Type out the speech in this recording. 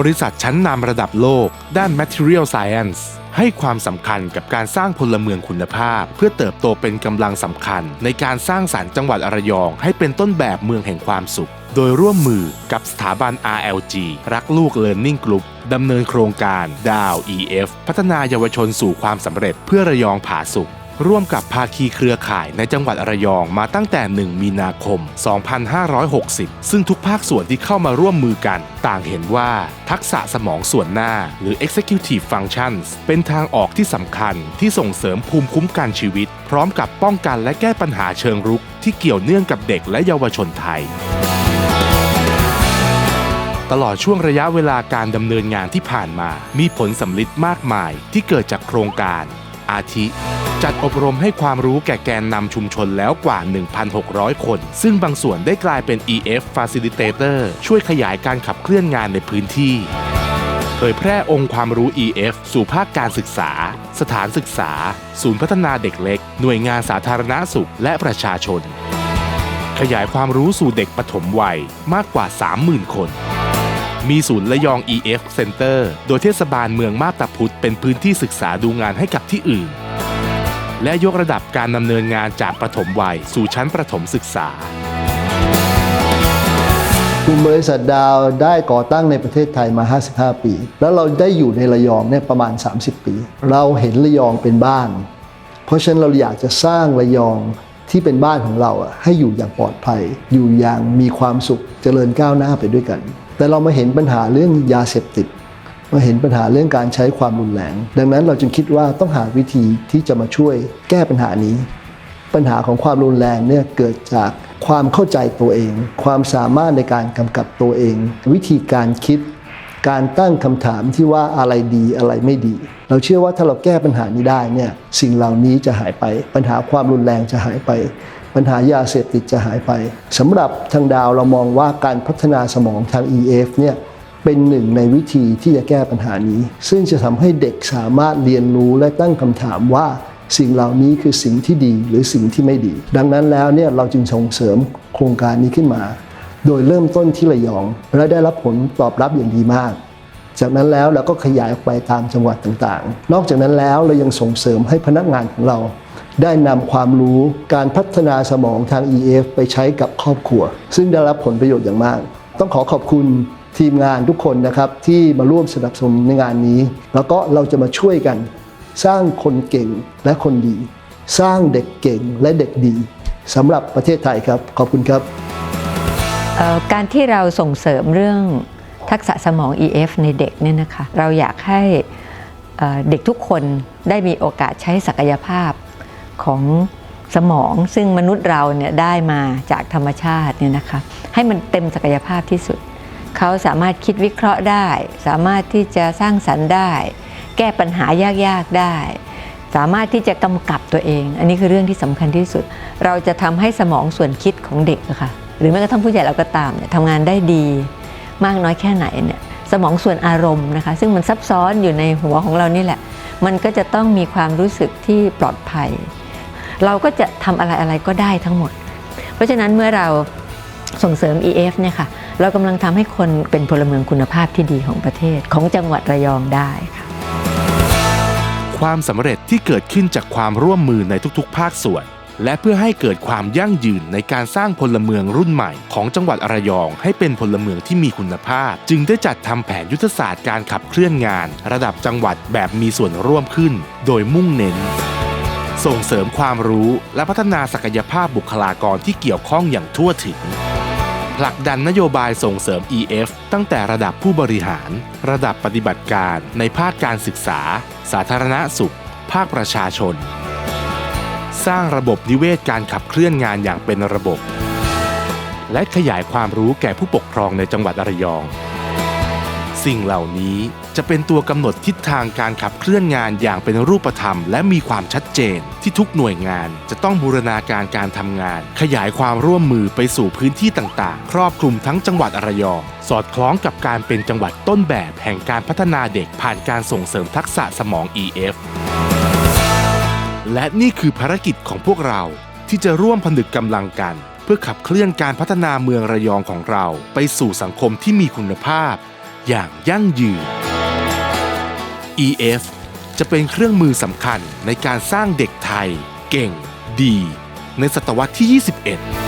บริษัทชั้นนำระดับโลก ด้าน Material Science ให้ความสำคัญกับการสร้างพลเมืองคุณภาพ เพื่อเติบโตเป็นกำลังสำคัญ ในการสร้างสารรค์จังหวัดระยอง ให้เป็นต้นแบบเมืองแห่งความสุข โดยร่วมมือกับสถาบัน RLG รักลูก Learning Group ดำเนินโครงการดาว EF พัฒนาเยาวชนสู่ความสำเร็จเพื่อระยองผาสุข ร่วมกับภาคีเครือข่ายในจังหวัดระยองมาตั้งแต่ 1 มีนาคม 2560 ซึ่งทุกภาคส่วนที่เข้ามาร่วมมือกัน ต่างเห็นว่าทักษะสมองส่วนหน้าหรือ executive functions เป็นทางออกที่สำคัญที่ส่งเสริมภูมิคุ้มกันชีวิต พร้อมกับป้องกันและแก้ปัญหาเชิงรุก ที่เกี่ยวเนื่องกับเด็กและเยาวชนไทยตลอดช่วงระยะเวลาการดำเนินงานที่ผ่านมา มีผลสำลิดมากมายที่เกิดจากโครงการ อาทิ จัดอบรมให้ความรู้แก่แกนนำชุมชนแล้วกว่า 1,600 คน ซึ่งบางส่วนได้กลายเป็น EF Facilitator ช่วยขยายการขับเคลื่อนงานในพื้นที่เผยแพร่องค์ความรู้ EF สู่ภาคการศึกษา สถานศึกษา ศูนย์พัฒนาเด็กเล็ก หน่วยงานสาธารณสุขและประชาชน ขยายความรู้สู่เด็กปฐมวัยมากกว่า 30,000 คน มีศูนย์ระยอง EF Center โดยเทศบาลเมืองมาบตาพุธเป็นพื้นที่ศึกษาดูงานให้กับที่อื่น และยกระดับการดำเนินงานจากประถมวัย สู่ชั้นประถมศึกษากลุ่มบริษัทดาวได้ก่อตั้งในประเทศไทยมา 55 ปี แล้วเราได้อยู่ในระยองเนี่ยประมาณ 30 ปี เราเห็นระยองเป็นบ้าน เพราะฉะนั้นเราอยากจะสร้างระยองที่เป็นบ้านของเราอะให้อยู่อย่างปลอดภัย อยู่อย่างมีความสุขเจริญก้าวหน้าไปด้วยกัน แต่เรามาเห็นปัญหาเรื่องยาเสพติด มาเห็นปัญหาเรื่องการใช้ความรุนแรง ดังนั้นเราจึงคิดว่าต้องหาวิธีที่จะมาช่วยแก้ปัญหานี้ ปัญหาของความรุนแรงเนี่ยเกิดจากความเข้าใจตัวเอง ความสามารถในการกำกับตัวเอง วิธีการคิด การตั้งคำถามที่ว่าอะไรดีอะไรไม่ดี เราเชื่อว่าถ้าเราแก้ปัญหานี้ได้เนี่ยสิ่งเหล่านี้จะหายไป ปัญหาความรุนแรงจะหายไป ปัญหายาเสพติดจะหายไปสำหรับทางดาวเรามองว่าการพัฒนาสมองทาง EF เนี่ยเป็นหนึ่งในวิธีที่จะแก้ปัญหานี้ ซึ่งจะทำให้เด็กสามารถเรียนรู้และตั้งคำถามว่าสิ่งเหล่านี้คือสิ่งที่ดีหรือสิ่งที่ไม่ดี ดังนั้นแล้วเนี่ยเราจึงส่งเสริมโครงการนี้ขึ้นมา โดยเริ่มต้นที่ระยอง และได้รับผลตอบรับอย่างดีมาก จากนั้นแล้วเราก็ขยายออกไปตามจังหวัดต่างๆ นอกจากนั้นแล้วเรายังส่งเสริมให้พนักงานของเรา ได้นำความรู้การพัฒนาสมองทาง EF ไปใช้กับครอบครัว ซึ่งได้รับผลประโยชน์อย่างมาก ต้องขอขอบคุณทีมงานทุกคนนะครับที่มาร่วมสนับสนุนในงานนี้ แล้วก็เราจะมาช่วยกัน สร้างคนเก่งและคนดี สร้างเด็กเก่งและเด็กดีสำหรับประเทศไทยครับ ขอบคุณครับการที่เราส่งเสริมเรื่องทักษะสมอง EF ในเด็กเนี่ยนะคะ เราอยากให้เด็กทุกคนได้มีโอกาสใช้ศักยภาพ ของสมองซึ่งมนุษย์เราเนี่ยได้มาจากธรรมชาติเนี่ยนะคะให้มันเต็มศักยภาพที่สุด เขาสามารถคิดวิเคราะห์ได้ สามารถที่จะสร้างสรรค์ได้ แก้ปัญหายากๆได้ สามารถที่จะกำกับตัวเอง อันนี้คือเรื่องที่สำคัญที่สุด เราจะทำให้สมองส่วนคิดของเด็กะค่ะหรือแม้กระทั่งผู้ใหญ่เราก็ตามเนี่ยทำงานได้ดี มากน้อยแค่ไหนเนี่ยสมองส่วนอารมณ์นะคะ ซึ่งมันซับซ้อนอยู่ในหัวของเรานี่แหละ มันก็จะต้องมีความรู้สึกที่ปลอดภัย เราก็จะทำอะไรอะไรก็ได้ทั้งหมด เพราะฉะนั้นเมื่อเราส่งเสริม EF เนี่ยค่ะ เรากำลังทำให้คนเป็นพลเมืองคุณภาพที่ดีของประเทศของจังหวัดระยองได้ค่ะ ความสำเร็จที่เกิดขึ้นจากความร่วมมือในทุกๆ ภาคส่วน และเพื่อให้เกิดความยั่งยืนในการสร้างพลเมืองรุ่นใหม่ ของจังหวัดระยอง ให้เป็นพลเมืองที่มีคุณภาพ จึงได้จัดทำแผนยุทธศาสตร์การขับเคลื่อนงาน ระดับจังหวัดแบบมีส่วนร่วมขึ้น โดยมุ่งเน้น ส่งเสริมความรู้และพัฒนาศักยภาพบุคลากรที่เกี่ยวข้องอย่างทั่วถึง ผลักดันนโยบายส่งเสริม EF ตั้งแต่ระดับผู้บริหาร ระดับปฏิบัติการในภาคการศึกษา สาธารณสุข ภาคประชาชน สร้างระบบนิเวศการขับเคลื่อนงานอย่างเป็นระบบ และขยายความรู้แก่ผู้ปกครองในจังหวัดระยอง สิ่งเหล่านี้จะเป็นตัวกำหนดทิศทางการขับเคลื่อนงานอย่างเป็นรูปธรรม และมีความชัดเจน ที่ทุกหน่วยงานจะต้องบูรณาการการทำงาน ขยายความร่วมมือไปสู่พื้นที่ต่างๆ ครอบคลุมทั้งจังหวัดระยองสอดคล้องกับการเป็นจังหวัดต้นแบบแห่งการพัฒนาเด็กผ่านการส่งเสริมทักษะสมอง EF และนี่คือภารกิจของพวกเราที่จะร่วมผนึกกำลังกัน เพื่อขับเคลื่อนการพัฒนาเมืองระยองของเรา ไปสู่สังคมที่มีคุณภาพ อย่างยั่งยืน EF จะเป็นเครื่องมือสำคัญในการสร้างเด็กไทย เก่ง ดี ในศตวรรษที่ 21